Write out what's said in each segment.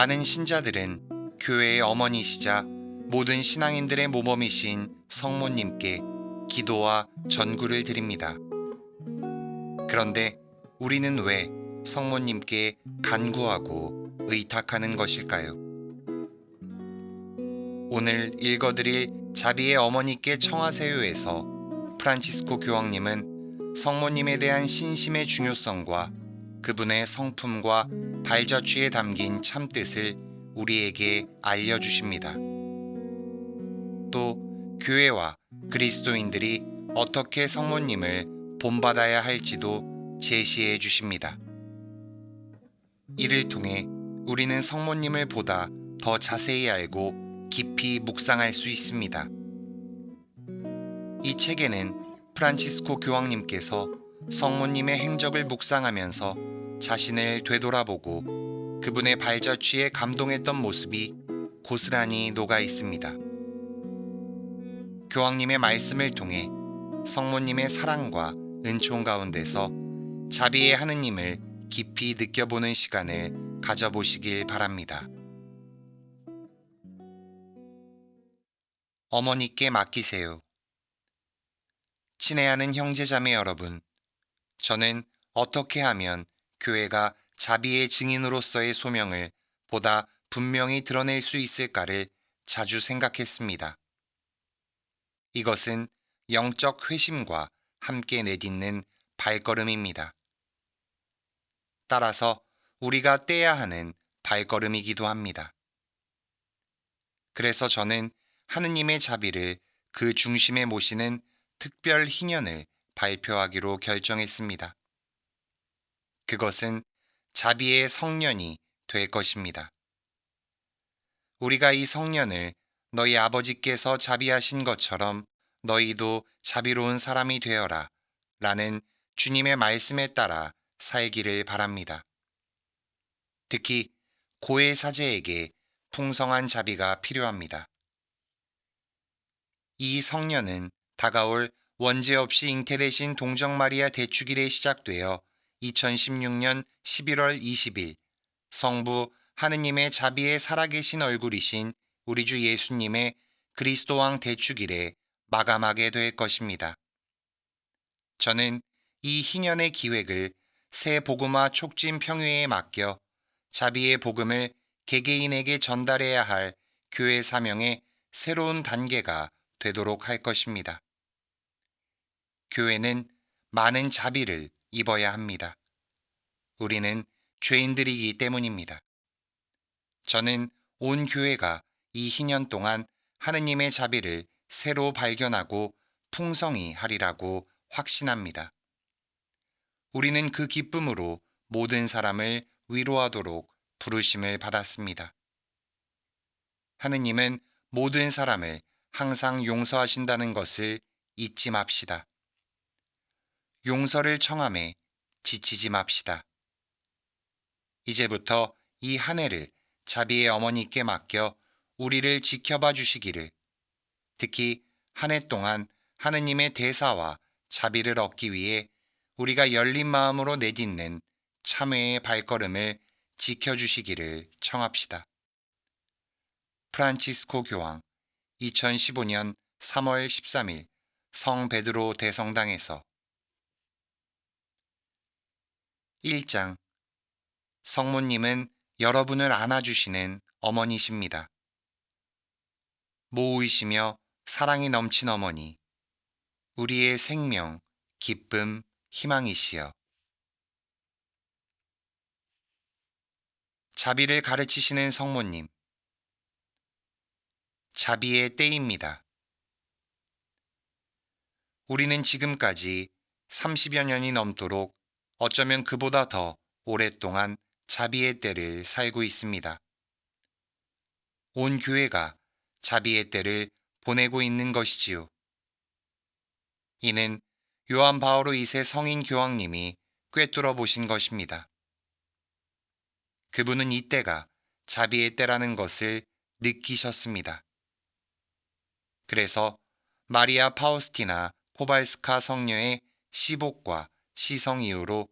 많은 신자들은 교회의 어머니시자 모든 신앙인들의 모범이신 성모님께 기도와 전구를 드립니다. 그런데 우리는 왜 성모님께 간구하고 의탁하는 것일까요? 오늘 읽어드릴 자비의 어머니께 청하세요에서 프란치스코 교황님은 성모님에 대한 신심의 중요성과 그분의 성품과 발자취에 담긴 참뜻을 우리에게 알려주십니다. 또 교회와 그리스도인들이 어떻게 성모님을 본받아야 할지도 제시해 주십니다. 이를 통해 우리는 성모님을 보다 더 자세히 알고 깊이 묵상할 수 있습니다. 이 책에는 프란치스코 교황님께서 성모님의 행적을 묵상하면서 자신을 되돌아보고 그분의 발자취에 감동했던 모습이 고스란히 녹아 있습니다. 교황님의 말씀을 통해 성모님의 사랑과 은총 가운데서 자비의 하느님을 깊이 느껴보는 시간을 가져보시길 바랍니다. 어머니께 맡기세요. 친애하는 형제자매 여러분, 저는 어떻게 하면 교회가 자비의 증인으로서의 소명을 보다 분명히 드러낼 수 있을까를 자주 생각했습니다. 이것은 영적 회심과 함께 내딛는 발걸음입니다. 따라서 우리가 떼야 하는 발걸음이기도 합니다. 그래서 저는 하느님의 자비를 그 중심에 모시는 특별 희년을 발표하기로 결정했습니다. 그것은 자비의 성년이 될 것입니다. 우리가 이 성년을 너희 아버지께서 자비하신 것처럼 너희도 자비로운 사람이 되어라 라는 주님의 말씀에 따라 살기를 바랍니다. 특히 고해 사제에게 풍성한 자비가 필요합니다. 이 성년은 다가올 원죄 없이 잉태되신 동정 마리아 대축일에 시작되어 2016년 11월 20일 성부 하느님의 자비에 살아계신 얼굴이신 우리 주 예수님의 그리스도 왕 대축일에 마감하게 될 것입니다. 저는 이 희년의 기획을 새 복음화 촉진 평회에 맡겨 자비의 복음을 개개인에게 전달해야 할 교회 사명의 새로운 단계가 되도록 할 것입니다. 교회는 많은 자비를 입어야 합니다. 우리는 죄인들이기 때문입니다. 저는 온 교회가 이 희년 동안 하느님의 자비를 새로 발견하고 풍성히 하리라고 확신합니다. 우리는 그 기쁨으로 모든 사람을 위로하도록 부르심을 받았습니다. 하느님은 모든 사람을 항상 용서하신다는 것을 잊지 맙시다. 용서를 청함에 지치지 맙시다. 이제부터 이 한 해를 자비의 어머니께 맡겨 우리를 지켜봐 주시기를, 특히 한 해 동안 하느님의 대사와 자비를 얻기 위해 우리가 열린 마음으로 내딛는 참회의 발걸음을 지켜주시기를 청합시다. 프란치스코 교황 2015년 3월 13일 성 베드로 대성당에서 1장 성모님은 여러분을 안아주시는 어머니십니다. 모우이시며 사랑이 넘친 어머니, 우리의 생명, 기쁨, 희망이시여. 자비를 가르치시는 성모님. 자비의 때입니다. 우리는 지금까지 30여 년이 넘도록 어쩌면 그보다 더 오랫동안 자비의 때를 살고 있습니다. 온 교회가 자비의 때를 보내고 있는 것이지요. 이는 요한 바오로 2세 성인 교황님이 꿰뚫어 보신 것입니다. 그분은 이때가 자비의 때라는 것을 느끼셨습니다. 그래서 마리아 파우스티나 포발스카 성녀의 시복과 시성 이후로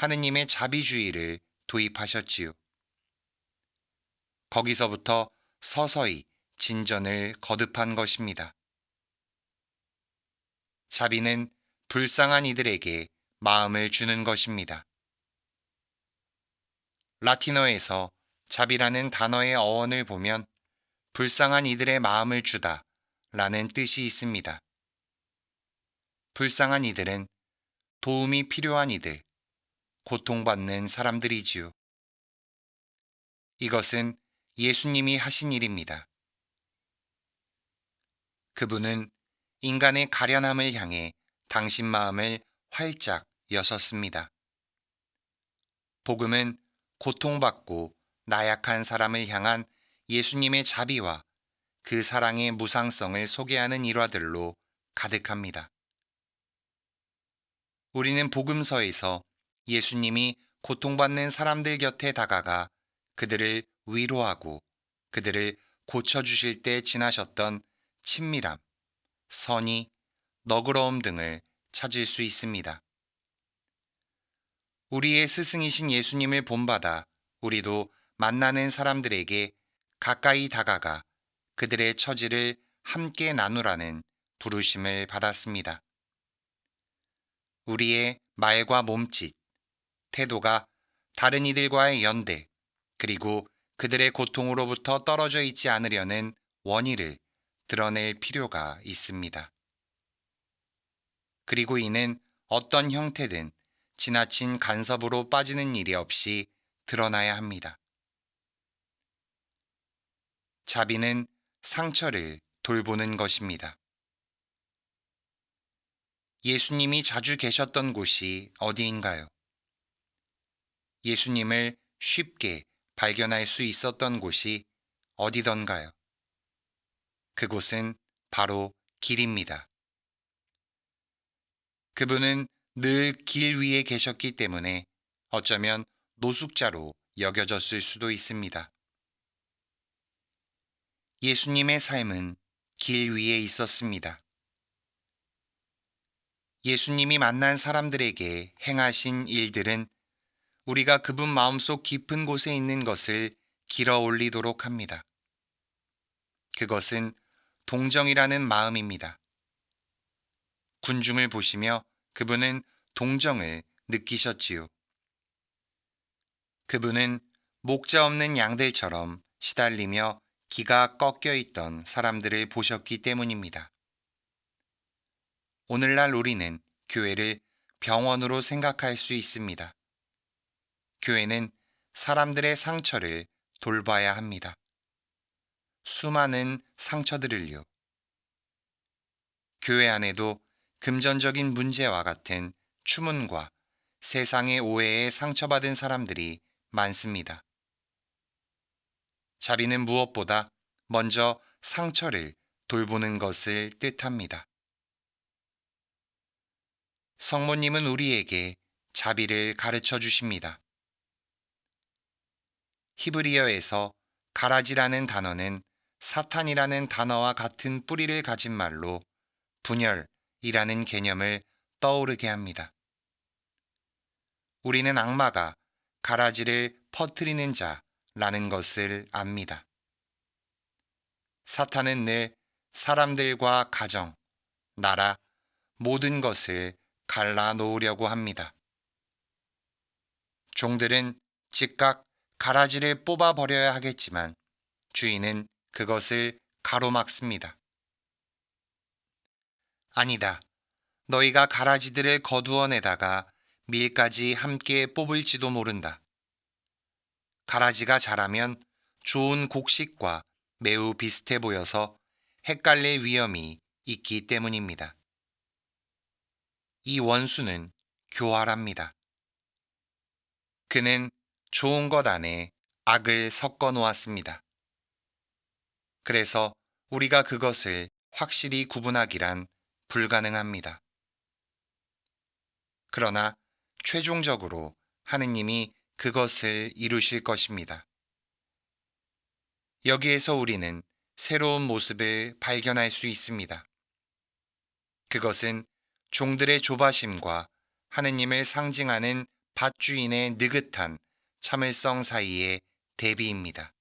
하느님의 자비주의를 도입하셨지요. 거기서부터 서서히 진전을 거듭한 것입니다. 자비는 불쌍한 이들에게 마음을 주는 것입니다. 라틴어에서 자비라는 단어의 어원을 보면 불쌍한 이들의 마음을 주다 라는 뜻이 있습니다. 불쌍한 이들은 도움이 필요한 이들, 고통받는 사람들이지요. 이것은 예수님이 하신 일입니다. 그분은 인간의 가련함을 향해 당신 마음을 활짝 여셨습니다. 복음은 고통받고 나약한 사람을 향한 예수님의 자비와 그 사랑의 무상성을 소개하는 일화들로 가득합니다. 우리는 복음서에서 예수님이 고통받는 사람들 곁에 다가가 그들을 위로하고 그들을 고쳐주실 때 지나셨던 친밀함, 선의, 너그러움 등을 찾을 수 있습니다. 우리의 스승이신 예수님을 본받아 우리도 만나는 사람들에게 가까이 다가가 그들의 처지를 함께 나누라는 부르심을 받았습니다. 우리의 말과 몸짓, 태도가 다른 이들과의 연대, 그리고 그들의 고통으로부터 떨어져 있지 않으려는 원의를 드러낼 필요가 있습니다. 그리고 이는 어떤 형태든 지나친 간섭으로 빠지는 일이 없이 드러나야 합니다. 자비는 상처를 돌보는 것입니다. 예수님이 자주 계셨던 곳이 어디인가요? 예수님을 쉽게 발견할 수 있었던 곳이 어디던가요? 그곳은 바로 길입니다. 그분은 늘 길 위에 계셨기 때문에 어쩌면 노숙자로 여겨졌을 수도 있습니다. 예수님의 삶은 길 위에 있었습니다. 예수님이 만난 사람들에게 행하신 일들은 우리가 그분 마음속 깊은 곳에 있는 것을 길어 올리도록 합니다. 그것은 동정이라는 마음입니다. 군중을 보시며 그분은 동정을 느끼셨지요. 그분은 목자 없는 양들처럼 시달리며 기가 꺾여 있던 사람들을 보셨기 때문입니다. 오늘날 우리는 교회를 병원으로 생각할 수 있습니다. 교회는 사람들의 상처를 돌봐야 합니다. 수많은 상처들을요. 교회 안에도 금전적인 문제와 같은 추문과 세상의 오해에 상처받은 사람들이 많습니다. 자비는 무엇보다 먼저 상처를 돌보는 것을 뜻합니다. 성모님은 우리에게 자비를 가르쳐 주십니다. 히브리어에서 가라지라는 단어는 사탄이라는 단어와 같은 뿌리를 가진 말로 분열이라는 개념을 떠오르게 합니다. 우리는 악마가 가라지를 퍼뜨리는 자라는 것을 압니다. 사탄은 늘 사람들과 가정, 나라, 모든 것을 갈라 놓으려고 합니다. 종들은 즉각 가라지를 뽑아 버려야 하겠지만 주인은 그것을 가로막습니다. 아니다. 너희가 가라지들을 거두어내다가 밀까지 함께 뽑을지도 모른다. 가라지가 자라면 좋은 곡식과 매우 비슷해 보여서 헷갈릴 위험이 있기 때문입니다. 이 원수는 교활합니다. 그는 좋은 것 안에 악을 섞어 놓았습니다. 그래서 우리가 그것을 확실히 구분하기란 불가능합니다. 그러나 최종적으로 하느님이 그것을 이루실 것입니다. 여기에서 우리는 새로운 모습을 발견할 수 있습니다. 그것은 종들의 조바심과 하느님을 상징하는 밭주인의 느긋한 참을성 사이의 대비입니다.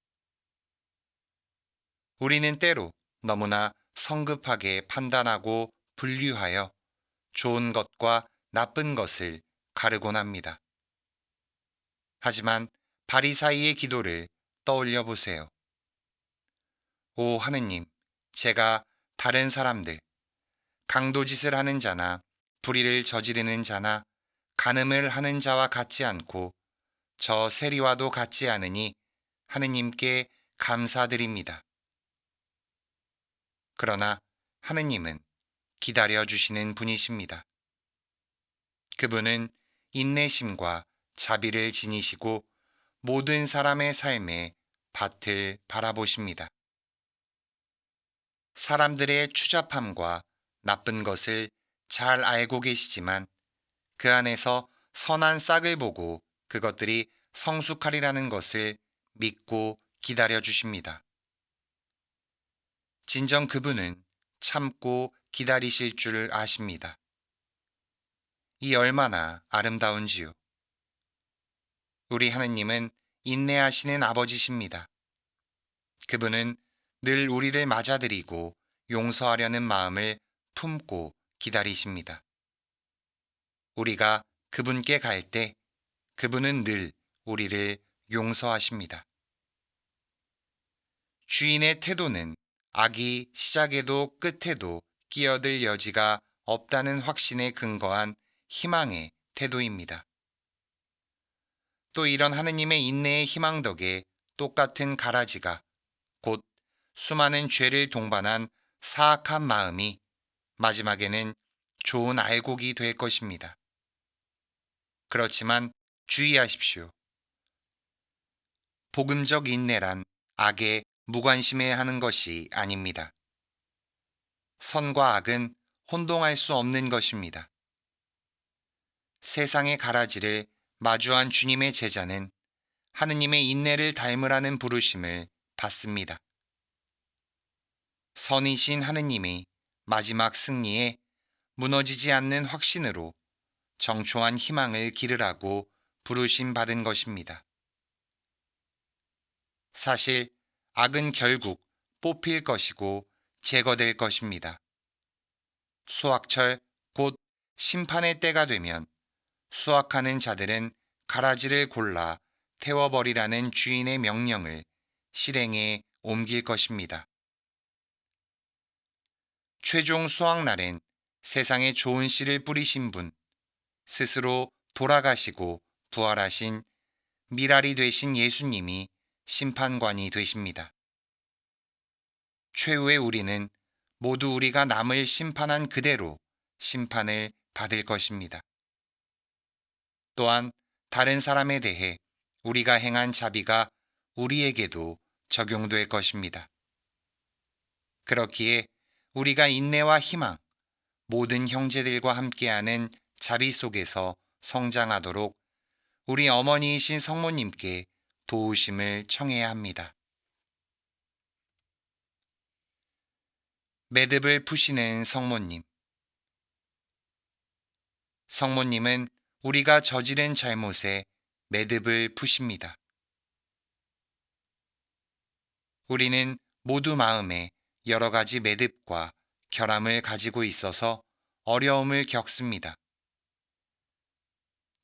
우리는 때로 너무나 성급하게 판단하고 분류하여 좋은 것과 나쁜 것을 가르곤 합니다. 하지만 바리사이의 기도를 떠올려 보세요. 오 하느님, 제가 다른 사람들, 강도짓을 하는 자나 불의를 저지르는 자나 간음을 하는 자와 같지 않고 저 세리와도 같지 않으니 하느님께 감사드립니다. 그러나 하느님은 기다려 주시는 분이십니다. 그분은 인내심과 자비를 지니시고 모든 사람의 삶에 밭을 바라보십니다. 사람들의 추잡함과 나쁜 것을 잘 알고 계시지만 그 안에서 선한 싹을 보고 그것들이 성숙하리라는 것을 믿고 기다려 주십니다. 진정 그분은 참고 기다리실 줄 아십니다. 이 얼마나 아름다운지요. 우리 하느님은 인내하시는 아버지십니다. 그분은 늘 우리를 맞아들이고 용서하려는 마음을 품고 기다리십니다. 우리가 그분께 갈 때 그분은 늘 우리를 용서하십니다. 주인의 태도는 악이 시작에도 끝에도 끼어들 여지가 없다는 확신에 근거한 희망의 태도입니다. 또 이런 하느님의 인내의 희망 덕에 똑같은 가라지가 곧 수많은 죄를 동반한 사악한 마음이 마지막에는 좋은 알곡이 될 것입니다. 그렇지만 주의하십시오. 복음적 인내란 악에 무관심해야 하는 것이 아닙니다. 선과 악은 혼동할 수 없는 것입니다. 세상의 가라지를 마주한 주님의 제자는 하느님의 인내를 닮으라는 부르심을 받습니다. 선이신 하느님이 마지막 승리에 무너지지 않는 확신으로 정초한 희망을 기르라고 부르심 받은 것입니다. 사실 악은 결국 뽑힐 것이고 제거될 것입니다. 수확철 곧 심판의 때가 되면 수확하는 자들은 가라지를 골라 태워버리라는 주인의 명령을 실행에 옮길 것입니다. 최종 수확 날엔 세상에 좋은 씨를 뿌리신 분, 스스로 돌아가시고 부활하신 미랄이 되신 예수님이 심판관이 되십니다. 최후의 우리는 모두 우리가 남을 심판한 그대로 심판을 받을 것입니다. 또한 다른 사람에 대해 우리가 행한 자비가 우리에게도 적용될 것입니다. 그렇기에 우리가 인내와 희망, 모든 형제들과 함께하는 자비 속에서 성장하도록 우리 어머니이신 성모님께 도우심을 청해야 합니다. 매듭을 푸시는 성모님. 성모님은 우리가 저지른 잘못에 매듭을 푸십니다. 우리는 모두 마음에 여러 가지 매듭과 결함을 가지고 있어서 어려움을 겪습니다.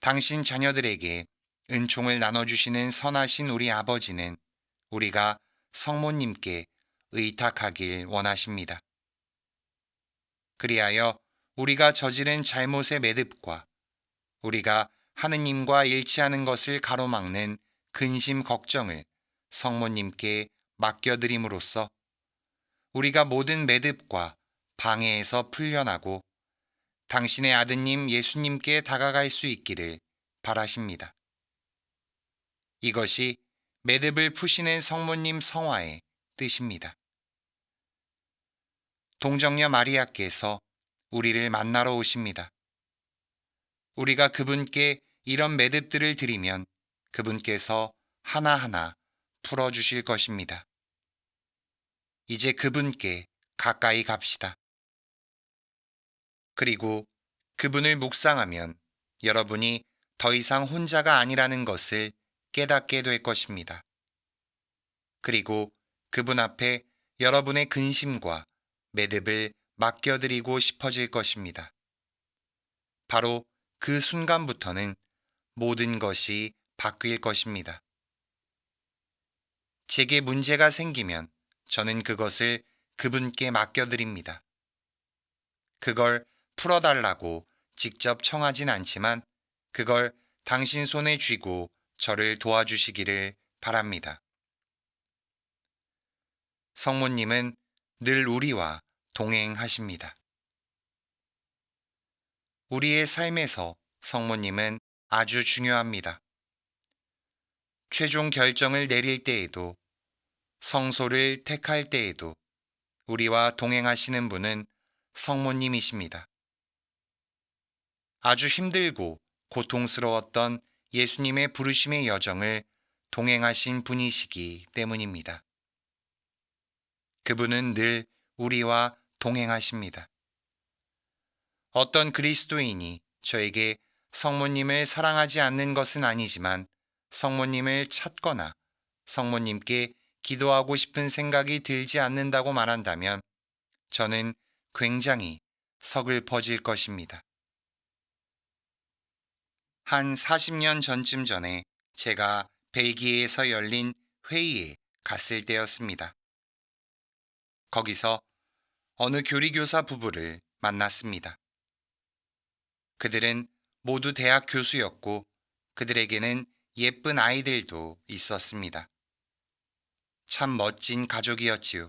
당신 자녀들에게 은총을 나눠주시는 선하신 우리 아버지는 우리가 성모님께 의탁하길 원하십니다. 그리하여 우리가 저지른 잘못의 매듭과 우리가 하느님과 일치하는 것을 가로막는 근심 걱정을 성모님께 맡겨드림으로써 우리가 모든 매듭과 방해에서 풀려나고 당신의 아드님 예수님께 다가갈 수 있기를 바라십니다. 이것이 매듭을 푸시는 성모님 성화의 뜻입니다. 동정녀 마리아께서 우리를 만나러 오십니다. 우리가 그분께 이런 매듭들을 드리면 그분께서 하나하나 풀어주실 것입니다. 이제 그분께 가까이 갑시다. 그리고 그분을 묵상하면 여러분이 더 이상 혼자가 아니라는 것을 깨닫게 될 것입니다. 그리고 그분 앞에 여러분의 근심과 매듭을 맡겨드리고 싶어질 것입니다. 바로 그 순간부터는 모든 것이 바뀔 것입니다. 제게 문제가 생기면 저는 그것을 그분께 맡겨드립니다. 그걸 풀어달라고 직접 청하진 않지만 그걸 당신 손에 쥐고 저를 도와주시기를 바랍니다. 성모님은 늘 우리와 동행하십니다. 우리의 삶에서 성모님은 아주 중요합니다. 최종 결정을 내릴 때에도 성소를 택할 때에도 우리와 동행하시는 분은 성모님이십니다. 아주 힘들고 고통스러웠던 예수님의 부르심의 여정을 동행하신 분이시기 때문입니다. 그분은 늘 우리와 동행하십니다. 어떤 그리스도인이 저에게 성모님을 사랑하지 않는 것은 아니지만 성모님을 찾거나 성모님께 기도하고 싶은 생각이 들지 않는다고 말한다면 저는 굉장히 서글퍼질 것입니다. 한 40년 전쯤 전에 제가 벨기에에서 열린 회의에 갔을 때였습니다. 거기서 어느 교리교사 부부를 만났습니다. 그들은 모두 대학 교수였고 그들에게는 예쁜 아이들도 있었습니다. 참 멋진 가족이었지요.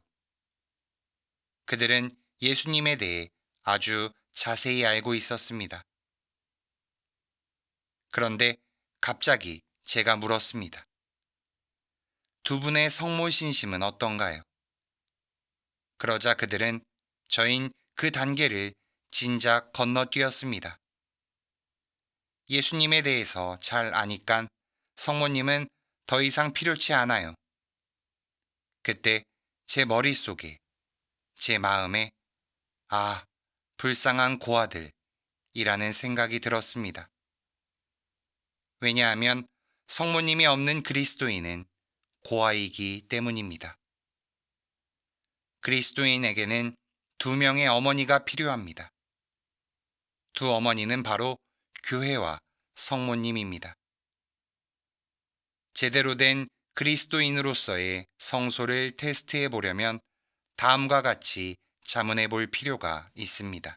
그들은 예수님에 대해 아주 자세히 알고 있었습니다. 그런데 갑자기 제가 물었습니다. 두 분의 성모 신심은 어떤가요? 그러자 그들은 저인 그 단계를 진작 건너뛰었습니다. 예수님에 대해서 잘 아니깐 성모님은 더 이상 필요치 않아요. 그때 제 머릿속에, 제 마음에, 아, 불쌍한 고아들이라는 생각이 들었습니다. 왜냐하면 성모님이 없는 그리스도인은 고아이기 때문입니다. 그리스도인에게는 두 명의 어머니가 필요합니다. 두 어머니는 바로 교회와 성모님입니다. 제대로 된 그리스도인으로서의 성소를 테스트해 보려면 다음과 같이 자문해 볼 필요가 있습니다.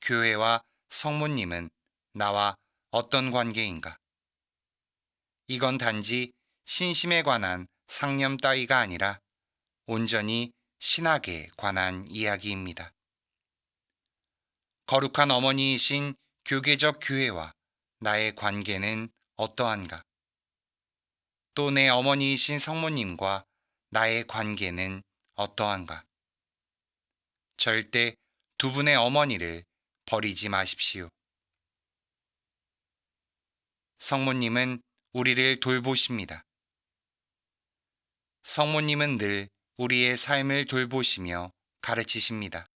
교회와 성모님은 나와 어떤 관계인가? 이건 단지 신심에 관한 상념 따위가 아니라 온전히 신학에 관한 이야기입니다. 거룩한 어머니이신 교계적 교회와 나의 관계는 어떠한가? 또 내 어머니이신 성모님과 나의 관계는 어떠한가? 절대 두 분의 어머니를 버리지 마십시오. 성모님은 우리를 돌보십니다. 성모님은 늘 우리의 삶을 돌보시며 가르치십니다.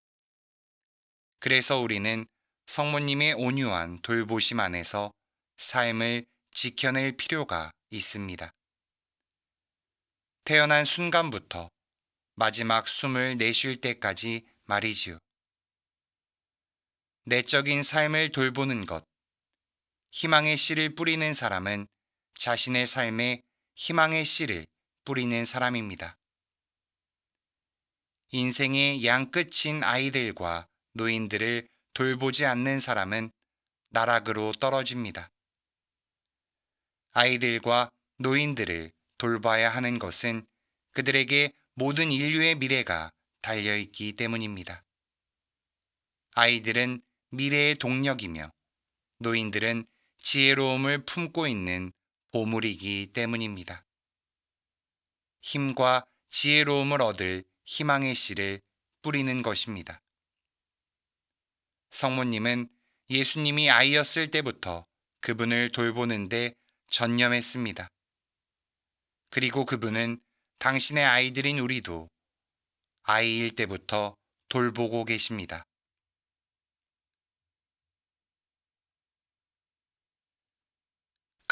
그래서 우리는 성모님의 온유한 돌보심 안에서 삶을 지켜낼 필요가 있습니다. 태어난 순간부터 마지막 숨을 내쉴 때까지 말이지요. 내적인 삶을 돌보는 것, 희망의 씨를 뿌리는 사람은 자신의 삶에 희망의 씨를 뿌리는 사람입니다. 인생의 양끝인 아이들과 노인들을 돌보지 않는 사람은 나락으로 떨어집니다. 아이들과 노인들을 돌봐야 하는 것은 그들에게 모든 인류의 미래가 달려있기 때문입니다. 아이들은 미래의 동력이며 노인들은 지혜로움을 품고 있는 보물이기 때문입니다. 힘과 지혜로움을 얻을 희망의 씨를 뿌리는 것입니다. 성모님은 예수님이 아이였을 때부터 그분을 돌보는데 전념했습니다. 그리고 그분은 당신의 아이들인 우리도 아이일 때부터 돌보고 계십니다.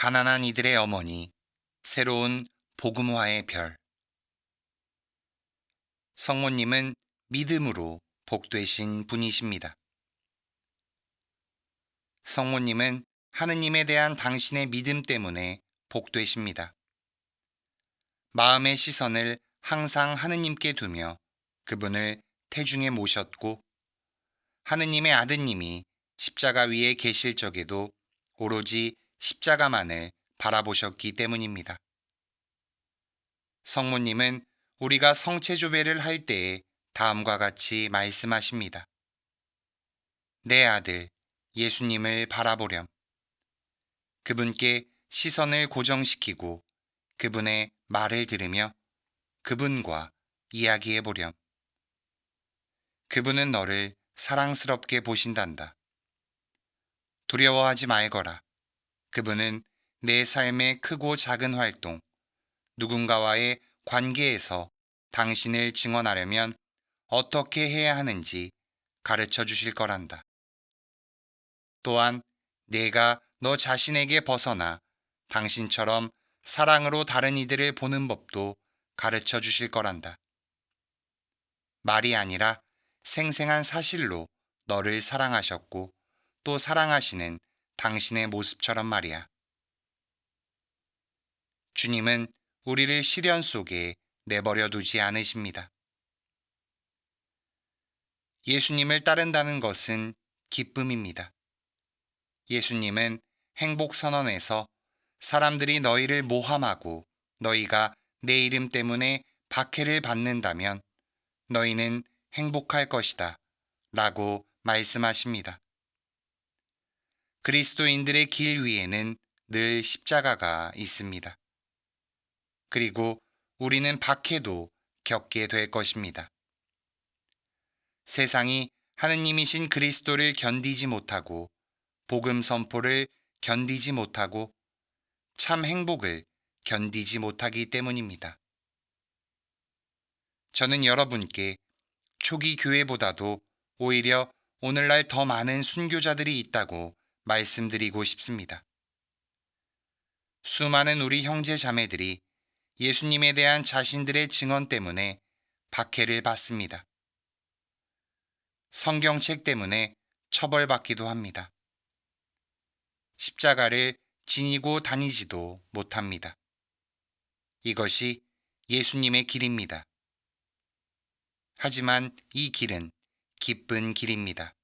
가난한 이들의 어머니, 새로운 복음화의 별. 성모님은 믿음으로 복되신 분이십니다. 성모님은 하느님에 대한 당신의 믿음 때문에 복되십니다. 마음의 시선을 항상 하느님께 두며 그분을 태중에 모셨고 하느님의 아드님이 십자가 위에 계실 적에도 오로지 십자가만을 바라보셨기 때문입니다. 성모님은 우리가 성체조배를 할 때에 다음과 같이 말씀하십니다. 내 아들 예수님을 바라보렴. 그분께 시선을 고정시키고 그분의 말을 들으며 그분과 이야기해 보렴. 그분은 너를 사랑스럽게 보신단다. 두려워하지 말거라. 그분은 내 삶의 크고 작은 활동, 누군가와의 관계에서 당신을 증언하려면 어떻게 해야 하는지 가르쳐 주실 거란다. 또한 내가 너 자신에게 벗어나 당신처럼 사랑으로 다른 이들을 보는 법도 가르쳐 주실 거란다. 말이 아니라 생생한 사실로 너를 사랑하셨고 또 사랑하시는 당신의 모습처럼 말이야. 주님은 우리를 시련 속에 내버려 두지 않으십니다. 예수님을 따른다는 것은 기쁨입니다. 예수님은 행복 선언에서 사람들이 너희를 모함하고 너희가 내 이름 때문에 박해를 받는다면 너희는 행복할 것이다. 라고 말씀하십니다. 그리스도인들의 길 위에는 늘 십자가가 있습니다. 그리고 우리는 박해도 겪게 될 것입니다. 세상이 하느님이신 그리스도를 견디지 못하고 복음 선포를 견디지 못하고 참 행복을 견디지 못하기 때문입니다. 저는 여러분께 초기 교회보다도 오히려 오늘날 더 많은 순교자들이 있다고 말씀드리고 싶습니다. 수많은 우리 형제 자매들이 예수님에 대한 자신들의 증언 때문에 박해를 받습니다. 성경책 때문에 처벌받기도 합니다. 십자가를 지니고 다니지도 못합니다. 이것이 예수님의 길입니다. 하지만 이 길은 기쁜 길입니다.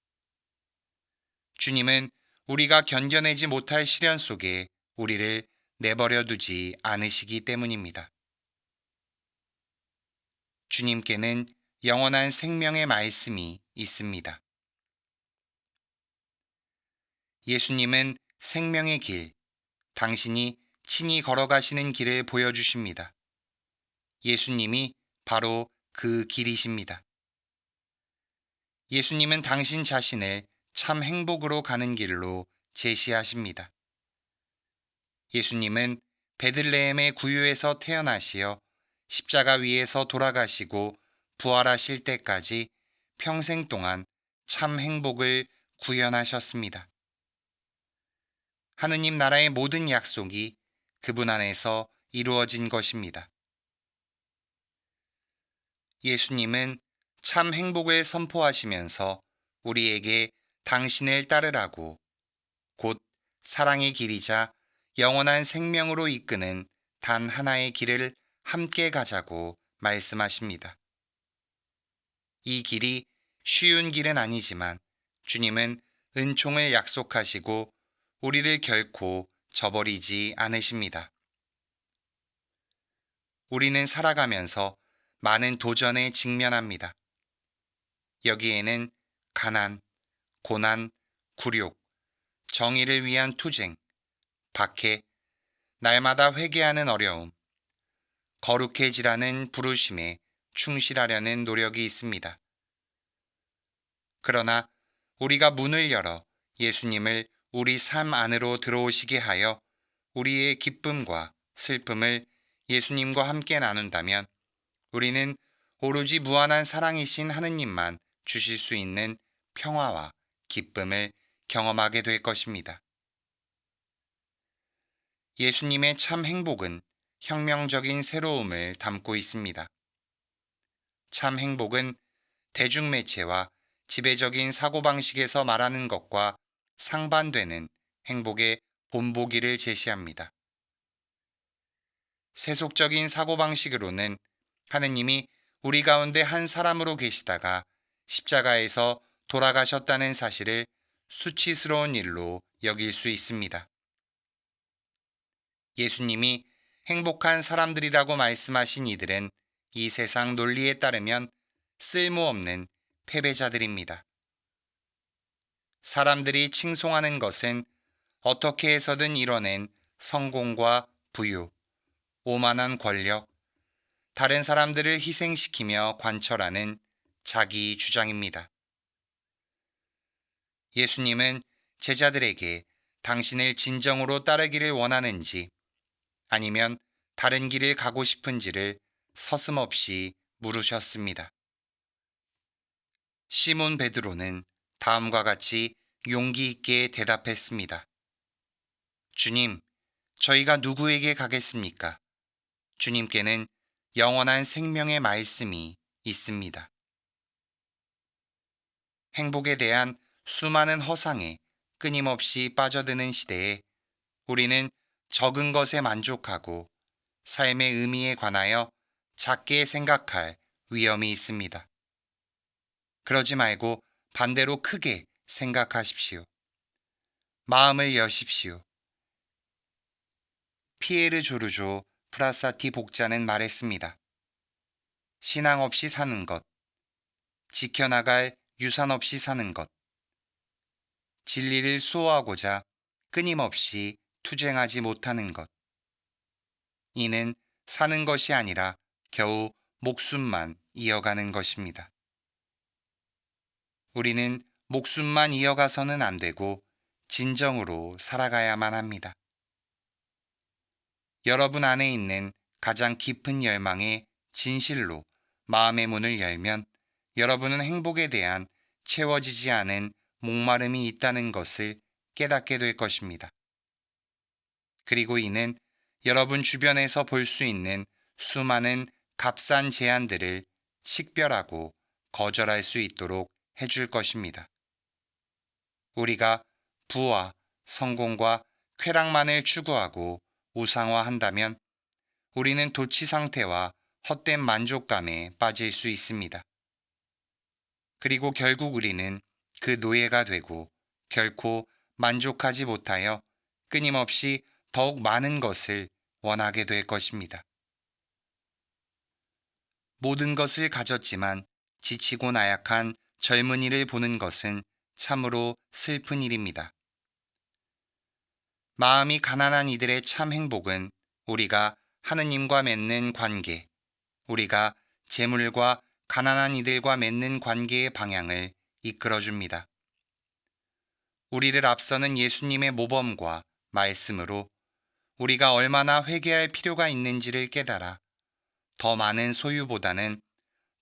주님은 우리가 견뎌내지 못할 시련 속에 우리를 내버려 두지 않으시기 때문입니다. 주님께는 영원한 생명의 말씀이 있습니다. 예수님은 생명의 길, 당신이 친히 걸어가시는 길을 보여주십니다. 예수님이 바로 그 길이십니다. 예수님은 당신 자신을 참 행복으로 가는 길로 제시하십니다. 예수님은 베들레헴의 구유에서 태어나시어 십자가 위에서 돌아가시고 부활하실 때까지 평생 동안 참 행복을 구현하셨습니다. 하느님 나라의 모든 약속이 그분 안에서 이루어진 것입니다. 예수님은 참 행복을 선포하시면서 우리에게 당신을 따르라고 곧 사랑의 길이자 영원한 생명으로 이끄는 단 하나의 길을 함께 가자고 말씀하십니다. 이 길이 쉬운 길은 아니지만 주님은 은총을 약속하시고 우리를 결코 저버리지 않으십니다. 우리는 살아가면서 많은 도전에 직면합니다. 여기에는 가난, 고난, 굴욕, 정의를 위한 투쟁, 박해, 날마다 회개하는 어려움, 거룩해지라는 부르심에 충실하려는 노력이 있습니다. 그러나 우리가 문을 열어 예수님을 우리 삶 안으로 들어오시게 하여 우리의 기쁨과 슬픔을 예수님과 함께 나눈다면 우리는 오로지 무한한 사랑이신 하느님만 주실 수 있는 평화와 기쁨을 경험하게 될 것입니다. 예수님의 참 행복은 혁명적인 새로움을 담고 있습니다. 참 행복은 대중매체와 지배적인 사고방식에서 말하는 것과 상반되는 행복의 본보기를 제시합니다. 세속적인 사고방식으로는 하느님이 우리 가운데 한 사람으로 계시다가 십자가에서 돌아가셨다는 사실을 수치스러운 일로 여길 수 있습니다. 예수님이 행복한 사람들이라고 말씀하신 이들은 이 세상 논리에 따르면 쓸모없는 패배자들입니다. 사람들이 칭송하는 것은 어떻게 해서든 이뤄낸 성공과 부유, 오만한 권력, 다른 사람들을 희생시키며 관철하는 자기 주장입니다. 예수님은 제자들에게 당신을 진정으로 따르기를 원하는지 아니면 다른 길을 가고 싶은지를 서슴없이 물으셨습니다. 시몬 베드로는 다음과 같이 용기 있게 대답했습니다. 주님, 저희가 누구에게 가겠습니까? 주님께는 영원한 생명의 말씀이 있습니다. 행복에 대한 수많은 허상에 끊임없이 빠져드는 시대에 우리는 적은 것에 만족하고 삶의 의미에 관하여 작게 생각할 위험이 있습니다. 그러지 말고 반대로 크게 생각하십시오. 마음을 여십시오. 피에르 조르조 프라사티 복자는 말했습니다. 신앙 없이 사는 것, 지켜나갈 유산 없이 사는 것, 진리를 수호하고자 끊임없이 투쟁하지 못하는 것. 이는 사는 것이 아니라 겨우 목숨만 이어가는 것입니다. 우리는 목숨만 이어가서는 안 되고 진정으로 살아가야만 합니다. 여러분 안에 있는 가장 깊은 열망에 진실로 마음의 문을 열면 여러분은 행복에 대한 채워지지 않은 목마름이 있다는 것을 깨닫게 될 것입니다. 그리고 이는 여러분 주변에서 볼 수 있는 수많은 값싼 제안들을 식별하고 거절할 수 있도록 해줄 것입니다. 우리가 부와 성공과 쾌락만을 추구하고 우상화한다면 우리는 도치 상태와 헛된 만족감에 빠질 수 있습니다. 그리고 결국 우리는 그 노예가 되고 결코 만족하지 못하여 끊임없이 더욱 많은 것을 원하게 될 것입니다. 모든 것을 가졌지만 지치고 나약한 젊은이를 보는 것은 참으로 슬픈 일입니다. 마음이 가난한 이들의 참 행복은 우리가 하느님과 맺는 관계, 우리가 재물과 가난한 이들과 맺는 관계의 방향을 이끌어줍니다. 우리를 앞서는 예수님의 모범과 말씀으로 우리가 얼마나 회개할 필요가 있는지를 깨달아 더 많은 소유보다는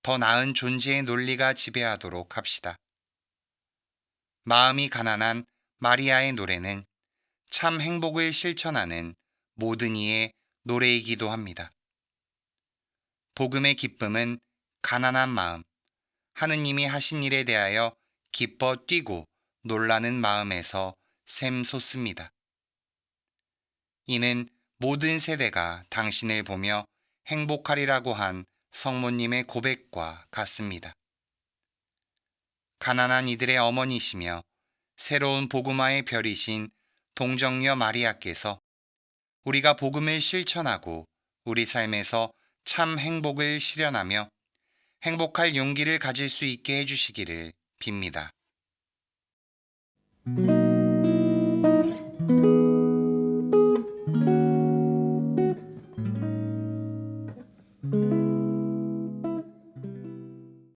더 나은 존재의 논리가 지배하도록 합시다. 마음이 가난한 마리아의 노래는 참 행복을 실천하는 모든 이의 노래이기도 합니다. 복음의 기쁨은 가난한 마음, 하느님이 하신 일에 대하여 기뻐 뛰고 놀라는 마음에서 샘솟습니다. 이는 모든 세대가 당신을 보며 행복하리라고 한 성모님의 고백과 같습니다. 가난한 이들의 어머니시며 새로운 복음화의 별이신 동정녀 마리아께서 우리가 복음을 실천하고 우리 삶에서 참 행복을 실현하며 행복할 용기를 가질 수 있게 해주시기를 빕니다.